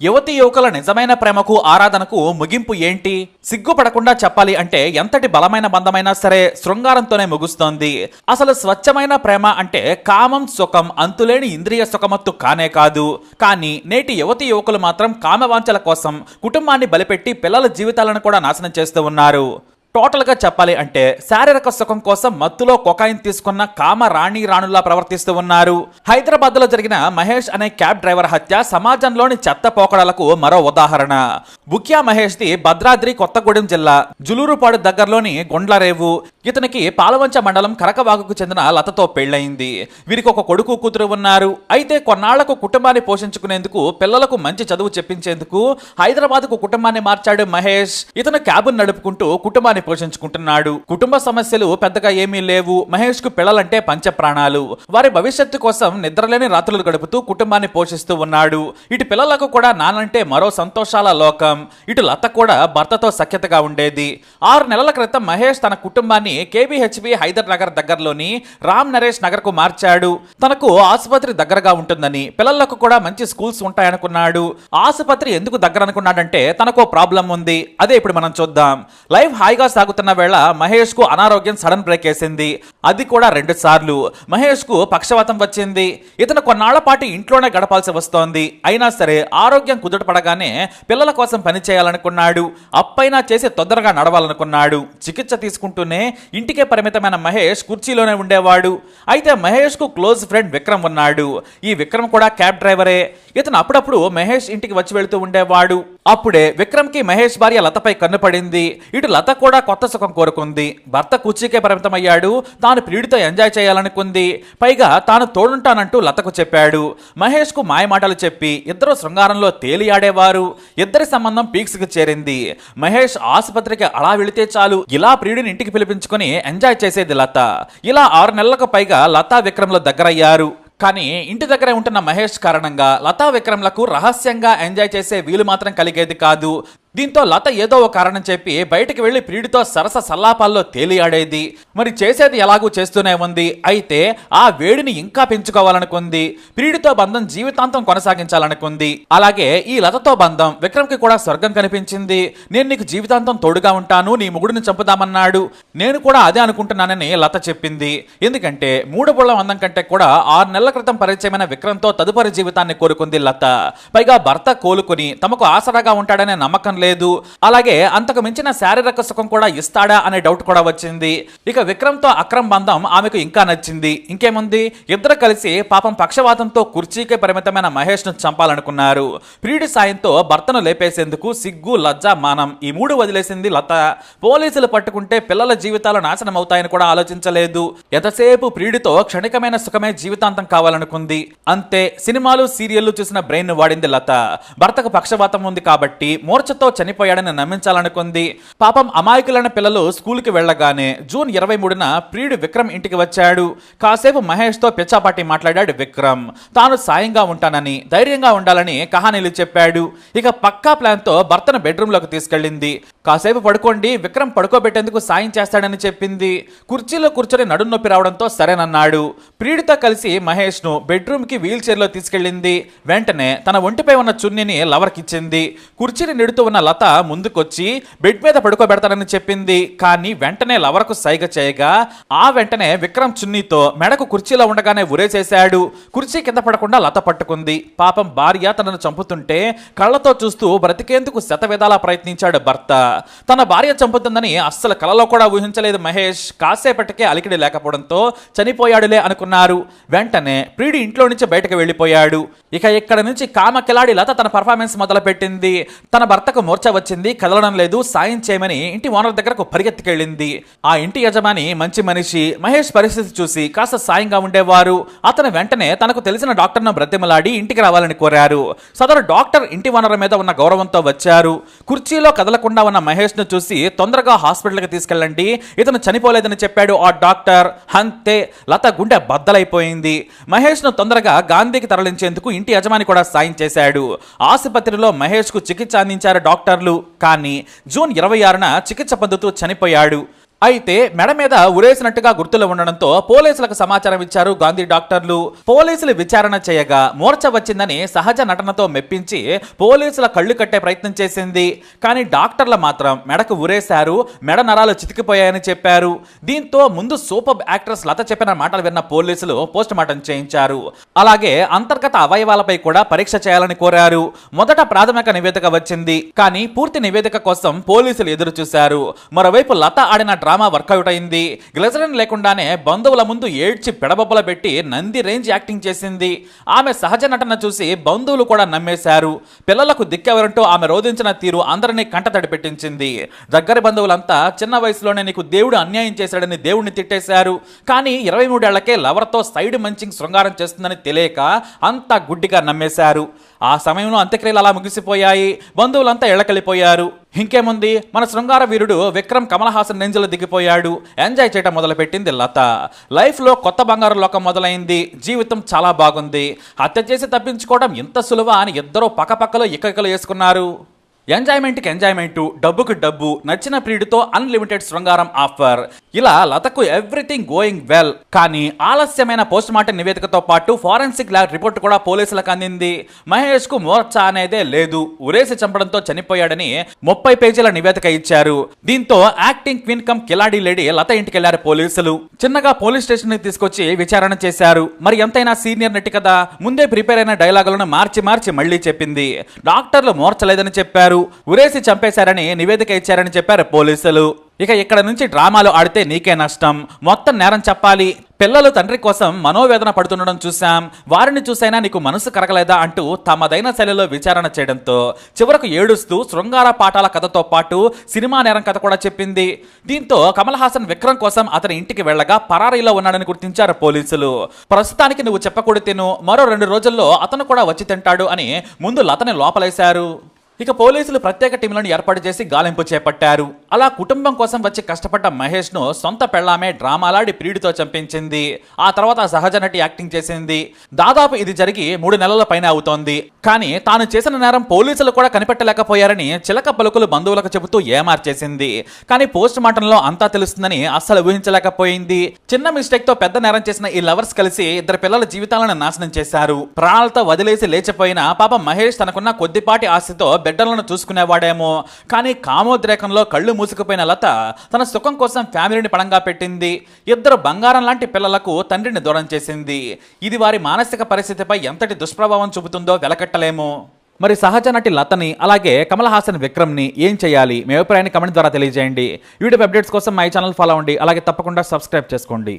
యువతి యువకుల నిజమైన ప్రేమకు ఆరాధనకు ముగింపు ఏంటి? సిగ్గుపడకుండా చెప్పాలి అంటే ఎంతటి బలమైన బంధమైనా సరే శృంగారంతోనే ముగుస్తోంది. అసలు స్వచ్ఛమైన ప్రేమ అంటే కామం సుఖం అంతులేని ఇంద్రియ సుఖమత్తు కానే కాదు. కానీ నేటి యువతి యువకులు మాత్రం కామవాంఛల కోసం కుటుంబాన్ని బలిపెట్టి పిల్లల జీవితాలను కూడా నాశనం చేస్తూ ఉన్నారు. టోటల్గా చెప్పాలి అంటే శారీరక సుఖం కోసం మత్తులో కొకాయిన్ తీసుకున్న కామ రాణి రాణుల్లా ప్రవర్తిస్తూ ఉన్నారు. హైదరాబాద్లో జరిగిన మహేష్ అనే క్యాబ్ డ్రైవర్ హత్య సమాజంలోని చెత్త పోకడలకు మరో ఉదాహరణ. బుక్యా మహేష్ ది భద్రాద్రి కొత్తగూడెం జిల్లా జులూరుపాడు దగ్గరలోని గుండ్లరేవు. ఇతనికి పాలవంచ మండలం కరకవాగుకు చెందిన లతతో పెళ్ళయింది వీరికి ఒక కొడుకు కూతురు ఉన్నారు. అయితే కొన్నాళ్ళకు కుటుంబాన్ని పోషించుకునేందుకు పిల్లలకు మంచి చదువు చెప్పించేందుకు హైదరాబాద్కు కుటుంబాన్ని మార్చాడు మహేష్. ఇతను క్యాబ్ నడుపుకుంటూ కుటుంబాన్ని పోషించుకుంటున్నాడు. కుటుంబ సమస్యలు పెద్దగా ఏమీ లేవు. మహేష్కు పిల్లలంటే పంచ ప్రాణాలు వారి భవిష్యత్తు కోసం నిద్రలేని రాత్రులు గడుపుతూ కుటుంబాన్ని పోషిస్తూ ఉన్నాడు. ఇటు పిల్లలకు కూడా నానంటే మరో సంతోషాల లోకం. ఇటు లత కూడా భర్తతో సఖ్యతగా ఉండేది. ఆరు నెలల క్రితం మహేష్ తన కుటుంబాన్ని కేబిహెచ్బి హైదర్ నగర్ దగ్గరలోని రామ్ నరేష్ నగర్కు మార్చాడు. తనకు ఆసుపత్రి దగ్గరగా ఉంటుందని పిల్లలకు కూడా మంచి స్కూల్స్ ఉంటాయనుకున్నాడు. ఆసుపత్రి ఎందుకు దగ్గర అనుకున్నాడంటే తనకు ప్రాబ్లం ఉంది. అదే ఇప్పుడు మనం చూద్దాం. లైఫ్ హాయిగా సాగుతున్న వేళ మహేష్కు అనారోగ్యం సడన్ బ్రేక్ వేసింది. అది కూడా రెండు సార్లు. మహేష్కు పక్షవాతం వచ్చింది. ఇతను కొన్నాళ్ళ పాటు ఇంట్లోనే గడపాల్సి వస్తోంది. అయినా సరే ఆరోగ్యం కుదుట పడగానే పిల్లల కోసం పని చేయాలనుకున్నాడు. అప్పైనా చేసి తొందరగా నడవాలనుకున్నాడు. చికిత్స తీసుకుంటూనే ఇంటికే పరిమితమైన మహేష్ కుర్చీలోనే ఉండేవాడు. అయితే మహేష్కు క్లోజ్ ఫ్రెండ్ విక్రమ్ ఉన్నాడు. ఈ విక్రమ్ కూడా క్యాబ్ డ్రైవరే. ఇతను అప్పుడప్పుడు మహేష్ ఇంటికి వచ్చి వెళుతూ ఉండేవాడు. అప్పుడే విక్రమ్కి మహేష్ భార్య లతపై కన్ను పడింది. ఇటు లత కూడా కొత్త సుఖం కోరుకుంది. భర్త కుర్చీకే పరిమితమయ్యాడు. తాను ప్రియుడితో ఎంజాయ్ చేయాలనుకుంది. పైగా తాను తోడుంటానంటూ లతకు చెప్పాడు. మహేష్కు మాయమాటలు చెప్పి ఇద్దరు శృంగారంలో తేలియాడేవారు. ఇద్దరి సంబంధం పీక్స్కి చేరింది. మహేష్ ఆసుపత్రికి అలా వెళితే చాలు. ఇలా ప్రియుడిని ఇంటికి పిలిపించుకుని ఎంజాయ్ చేసేది లత. ఇలా ఆరు నెలలకు పైగా లతా విక్రమ్లో దగ్గరయ్యారు. కానీ ఇంటి దగ్గరే ఉంటున్న మహేష్ కారణంగా లతా విక్రమ్లకు రహస్యంగా ఎంజాయ్ చేసే వీలు మాత్రం కలిగేది కాదు. దీంతో లత ఏదో ఒక కారణం చెప్పి బయటికి వెళ్ళి ప్రియుడితో సరస సల్లాపాల్లో తేలియాడేది. మరి చేసేది ఎలాగూ చేస్తూనే ఉంది. అయితే ఆ వేడిని ఇంకా పెంచుకోవాలనుకుంది. ప్రియుడితో బంధం జీవితాంతం కొనసాగించాలనుకుంది. అలాగే ఈ లతతో బంధం విక్రమ్కి కూడా స్వర్గం కనిపించింది. నేను నీకు జీవితాంతం తోడుగా ఉంటాను. నీ ముగుడిని చంపుదామన్నాడు. నేను కూడా అదే అనుకుంటున్నానని లత చెప్పింది. ఎందుకంటే మూడు బుళ్ళ అందం కంటే కూడా ఆరు నెలల క్రితం పరిచయమైన విక్రమ్తో తదుపరి జీవితాన్ని కోరుకుంది లత. పైగా భర్త కోలుకుని తమకు ఆసరాగా ఉంటాడనే నమ్మకం లేదు అలాగే అంతకు మించిన శారీరక సుఖం కూడా ఇస్తాడా అనే డౌట్ కూడా వచ్చింది. ఇక విక్రమ్తో అక్రమ్ బంధం ఆమెకు ఇంకా నచ్చింది. ఇంకేముంది? ఇద్దరు కలిసి పాపం పక్షవాతంతో కుర్చీకే పరిమితమైన మహేష్ను చంపాలనుకున్నారు. ప్రియుడి సాయంతో భర్తను లేపేసేందుకు సిగ్గు లజ్జ మానం ఈ మూడు వదిలేసింది లత. పోలీసులు పట్టుకుంటే పిల్లల జీవితాలు నాశనం అవుతాయని కూడా ఆలోచించలేదు. ఎంతసేపు ప్రియుడితో క్షణికమైన సుఖమే జీవితాంతం కావాలనుకుంది. అంతే సినిమాలు సీరియళ్ళు చూసిన బ్రెయిన్ వాడింది లత. భర్తకు పక్షవాతం ఉంది కాబట్టి మూర్ఛతో చనిపోయాడని నమ్మించాలనుకుంది. పాపం అమాయకులైన పిల్లలు స్కూల్కి వెళ్ళగానే జూన్ ఇరవై మూడున ప్రియుడు విక్రమ్ ఇంటికి వచ్చాడు. కాసేపు మహేష్తో పిచ్చాపాటి మాట్లాడాడు విక్రమ్. తాను సాయంగా ఉంటానని ధైర్యంగా ఉండాలని కహానీలు చెప్పాడు. ఇక పక్కా ప్లాన్తో భర్తను బెడ్రూమ్లోకి తీసుకెళ్ళింది. కాసేపు పడుకోండి విక్రమ్ పడుకోబెట్టేందుకు సాయం చేస్తాడని చెప్పింది. కుర్చీలో కూర్చొని నడుం నొప్పి రావడంతో సరేనన్నాడు. ప్రియుడితో కలిసి మహేష్ను బెడ్రూమ్కి వీల్ చైర్లో తీసుకెళ్ళింది. వెంటనే తన ఒంటిపై ఉన్న చున్నీని లవర్కిచ్చింది. కుర్చీని నెడుతూ ఉన్న లత ముందుకొచ్చి బెడ్ మీద పడుకోబెడతానని చెప్పింది. కానీ వెంటనే లవర్కు సైగ చేయగా ఆ వెంటనే విక్రమ్ చున్నీతో మెడకు కుర్చీలో ఉండగానే ఉరేసేశాడు కుర్చీ కింద పడకుండా లత పట్టుకుంది. పాపం భార్య తనను చంపుతుంటే కళ్ళతో చూస్తూ బ్రతికేందుకు శతవిధాలా ప్రయత్నించాడు భర్త. తన భార్య చంపుతుందని అస్సలు కలలో కూడా ఊహించలేదు మహేష్. కాసేపటికే అలికిడి లేకపోవడంతో చనిపోయాడులే అనుకున్నారు. వెంటనే ప్రీడి ఇంట్లో నుంచి బయటకు వెళ్ళిపోయాడు. ఇక ఇక్కడ నుంచి కామ కిలాడి లత తన పర్ఫార్మెన్స్ మొదలుపెట్టింది. తన భర్తకు మోర్చా వచ్చింది కదలడం లేదు సాయం చేయమని ఇంటి ఓనర్ దగ్గరకు పరిగెత్తుకెళ్ళింది. ఆ ఇంటి యజమాని మంచి మనిషి మహేష్ పరిస్థితి చూసి కాస్త సాయంగా ఉండేవారు. అతను వెంటనే తనకు తెలిసిన డాక్టర్ను బ్రతిమలాడి ఇంటికి రావాలని కోరారు. సదరు డాక్టర్ ఇంటి ఓనర్ మీద ఉన్న గౌరవంతో వచ్చారు. కుర్చీలో కదలకుండా ఉన్న మహేష్ను చూసి తొందరగా హాస్పిటల్కి తీసుకెళ్ళండి ఇతను చనిపోలేదని చెప్పాడు ఆ డాక్టర్. అంతే లత గుండె బద్దలైపోయింది. మహేష్ను తొందరగా గాంధీకి తరలించేందుకు ఇంటి యజమాని కూడా సాయం చేశాడు. ఆసుపత్రిలో మహేష్కు చికిత్స అందించారు డాక్టర్. డాక్టర్లు కానీ జూన్ ఇరవై ఆరున చికిత్స పొందుతూ చనిపోయాడు. అయితే మెడ మీద ఉరేసినట్టుగా గుర్తులు ఉండడంతో పోలీసులకు సమాచారం ఇచ్చారు గాంధీ డాక్టర్లు. పోలీసులు విచారణ చేయగా మూర్చ వచ్చిందని సహజ నటనతో మెప్పించి పోలీసుల కళ్ళు కట్టే ప్రయత్నం చేసింది. కానీ డాక్టర్లు మాత్రం మెడకు ఉరేశారు మెడ నరాలు చితికిపోయాయని చెప్పారు. దీంతో ముందు సూపర్ యాక్ట్రెస్ లత చెప్పిన మాటలు విన్న పోలీసులు పోస్ట్ మార్టం చేయించారు. అలాగే అంతర్గత అవయవాలపై కూడా పరీక్ష చేయాలని కోరారు. మొదట ప్రాథమిక నివేదిక వచ్చింది కానీ పూర్తి నివేదిక కోసం పోలీసులు ఎదురు చూశారు మరోవైపు లత ఆడిన డ్రామా వర్కౌట్ అయింది. గ్లెజరిన్ లేకుండానే బంధువుల ముందు ఏడ్చి పెడబొబ్బల పెట్టి నంది రేంజ్ యాక్టింగ్ చేసింది. ఆమె సహజ నటన చూసి బంధువులు కూడా నమ్మేశారు. పిల్లలకు దిక్కెవరంటూ ఆమె రోధించిన తీరు అందరినీ కంటతడి పెట్టించింది. దగ్గర బంధువులంతా చిన్న వయసులోనే నీకు దేవుడు అన్యాయం చేశాడని దేవుడిని తిట్టేశారు. కానీ ఇరవై మూడేళ్ళకే లవర్తో సైడ్ మంచింగ్ శృంగారం చేస్తుందని తెలియక అంతా గుడ్డిగా నమ్మేశారు. ఆ సమయంలో అంత్యక్రియలు అలా ముగిసిపోయాయి. బంధువులంతా ఎళ్ళకెళ్ళిపోయారు ఇంకేముంది? మన శృంగార వీరుడు విక్రమ్ కమల్ హాసన్ నెంజలు దిగిపోయాడు. ఎంజాయ్ చేయటం మొదలుపెట్టింది లత. లైఫ్లో కొత్త బంగారు లోకం మొదలైంది. జీవితం చాలా బాగుంది. హత్య చేసి తప్పించుకోవడం ఇంత సులువా అని ఇద్దరూ పక్కపక్కలో ఇక్కకలు వేసుకున్నారు. ఎంజాయ్మెంట్కి ఎంజాయ్మెంట్ డబ్బుకు డబ్బు నచ్చిన ప్రియుడితో అన్లిమిటెడ్ శృంగారం ఆఫర్ ఇలా లతకు ఎవ్రీథింగ్ గోయింగ్ వెల్ కానీ ఆలస్యమైన పోస్ట్ మార్టం నివేదికతో పాటు ఫారెన్సిక్ ల్యాబ్ రిపోర్ట్ కూడా పోలీసులకు అందింది. మహేష్కు మోర్చ అనేదే లేదు. ఉరేసి చంపడంతో చనిపోయాడని ముప్పై పేజీల నివేదిక ఇచ్చారు. దీంతో యాక్టింగ్ క్వీన్ కమ్ కిలాడి లేడీ లత ఇంటికి వెళ్ళారు పోలీసులు. చిన్నగా పోలీస్ స్టేషన్ని తీసుకొచ్చి విచారణ చేశారు. మరి ఎంతైనా సీనియర్ నటి కదా? ముందే ప్రిపేర్ అయిన డైలాగులను మార్చి మార్చి మళ్ళీ చెప్పింది. డాక్టర్లు మోర్చలేదని చెప్పారు. ఉరేసి చంపేశారని నివేదిక ఇచ్చారని చెప్పారు పోలీసులు. ఇక ఇక్కడ నుంచి డ్రామాలు ఆడితే నీకే నష్టం. మొత్తం నేరం చెప్పాలి. పిల్లలు తండ్రి కోసం మనోవేదన పడుతుండడం చూశాం. వారిని చూసైనా నీకు మనసు కరగలేదా అంటూ తమదైన శైలిలో విచారణ చేయడంతో చివరకు ఏడుస్తూ శృంగార పాఠాల కథతో పాటు సినిమా నేరం కథ కూడా చెప్పింది. దీంతో కమల్ హాసన్ విక్రమ్ కోసం అతని ఇంటికి వెళ్ళగా పరారీలో ఉన్నాడని గుర్తించారు పోలీసులు. ప్రస్తుతానికి నువ్వు చెప్పకూడదు తిను. మరో రెండు రోజుల్లో అతను కూడా వచ్చి తింటాడు అని ముందు లతని లోపలేశారు. ఇక పోలీసులు ప్రత్యేక టీంలను ఏర్పాటు చేసి గాలింపు చేపట్టారు. అలా కుటుంబం కోసం వచ్చి కష్టపడ్డ మహేష్ను సొంత పెళ్ళామే డ్రామాలాడి ప్రియుడితో చంపించింది. ఆ తర్వాత సహజ నటి యాక్టింగ్ చేసింది. దాదాపు ఇది జరిగి మూడు నెలల పైన అవుతోంది. కానీ తాను చేసిన నేరం పోలీసులు కూడా కనిపెట్టలేకపోయారని చిలక పలుకులు బంధువులకు చెబుతూ ఏమార్చేసింది. కానీ పోస్ట్ మార్టంలో అంతా తెలుస్తుందని అస్సలు ఊహించలేకపోయింది. చిన్న మిస్టేక్తో పెద్ద నేరం చేసిన ఈ లవర్స్ కలిసి ఇద్దరు పిల్లల జీవితాలను నాశనం చేశారు. ప్రాణాలతో వదిలేసి లేచిపోయిన పాప మహేష్ తనకున్న కొద్దిపాటి ఆస్తితో బిడ్డలను చూసుకునేవాడేమో. కానీ కామోద్రేకంలో కళ్ళు మూసుకుపోయిన లత తన సుఖం కోసం ఫ్యామిలీని పడంగా పెట్టింది. ఇద్దరు బంగారం లాంటి పిల్లలకు తండ్రిని దూరం చేసింది. ఇది వారి మానసిక పరిస్థితిపై ఎంతటి దుష్ప్రభావం చూపుతుందో వెలకట్టలేము. మరి సహజ నటి లతని అలాగే కమల్ హాసన్ విక్రమ్ని ఏం చేయాలి? మీ అభిప్రాయాన్ని కమెంట్ ద్వారా తెలియజేయండి. యూట్యూబ్ అప్డేట్స్ కోసం మై ఛానల్ ఫాలో అవ్వండి. అలాగే తప్పకుండా సబ్స్క్రైబ్ చేసుకోండి.